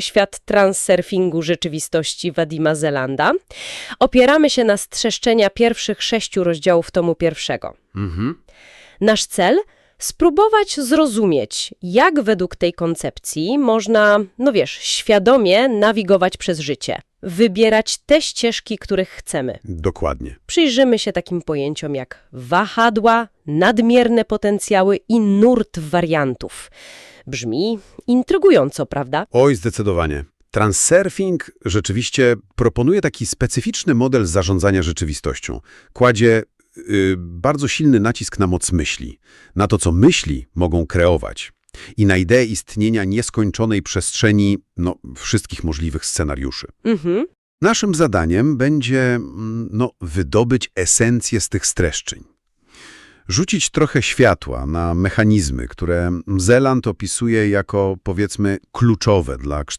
Świat transsurfingu rzeczywistości Wadima Zelanda. Opieramy się na streszczenia pierwszych sześciu rozdziałów tomu pierwszego. Mhm. Nasz cel? Spróbować zrozumieć, jak według tej koncepcji można, no wiesz, świadomie nawigować przez życie. Wybierać te ścieżki, których chcemy. Dokładnie. Przyjrzymy się takim pojęciom jak wahadła, nadmierne potencjały i nurt wariantów. Brzmi intrygująco, prawda? Oj, zdecydowanie. Transurfing rzeczywiście proponuje taki specyficzny model zarządzania rzeczywistością. Kładzie bardzo silny nacisk na moc myśli, na to, co myśli mogą kreować i na ideę istnienia nieskończonej przestrzeni no, wszystkich możliwych scenariuszy. Mhm. Naszym zadaniem będzie mm, no, wydobyć esencję z tych streszczeń. Rzucić trochę światła na mechanizmy, które Zeland opisuje jako, powiedzmy, kluczowe dla kształtowania